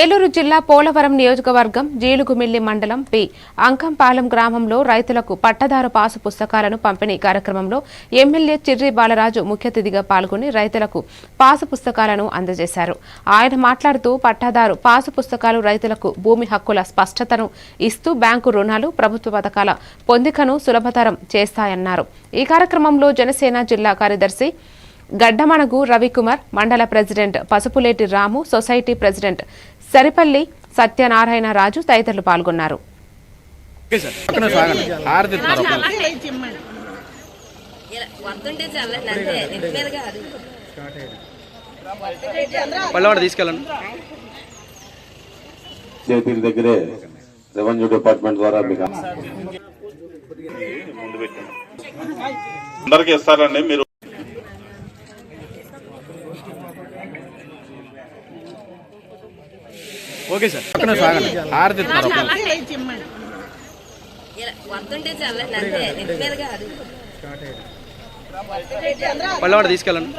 ఏలూరు జిల్లా పోలవరం నియోజకవర్గం జీలుగుమిల్లి మండలం పి. అంకంపాలెం గ్రామంలో రైతులకు పట్టదారు పాసు పుస్తకాలను పంపిణీ కార్యక్రమంలో ఎమ్మెల్యే చిర్రి బాలరాజు ముఖ్య అతిథిగా పాల్గొని రైతులకు పాసు పుస్తకాలను అందజేశారు. ఆయన మాట్లాడుతూ పట్టాదారు పాసు పుస్తకాలు రైతులకు భూమి హక్కుల స్పష్టతను ఇస్తూ బ్యాంకు రుణాలు ప్రభుత్వ పథకాల పొందికను సులభతరం చేస్తాయన్నారు. ఈ కార్యక్రమంలో జనసేన జిల్లా కార్యదర్శి గడ్డమణగు Ravikumar mandal president Pasupuleti Ramu society president Saripalli Satyanarayana Raju తదితరులు పాల్గొన్నారు. దగ్గరే రెవెన్యూ డిపార్ట్మెంట్ ద్వారా మీకు అందరికి ఇస్తారండి. మీరు ఓకే సార్. పక్కన సాగండి కాదు. పల్లవాడ తీసుకెళ్ళండి.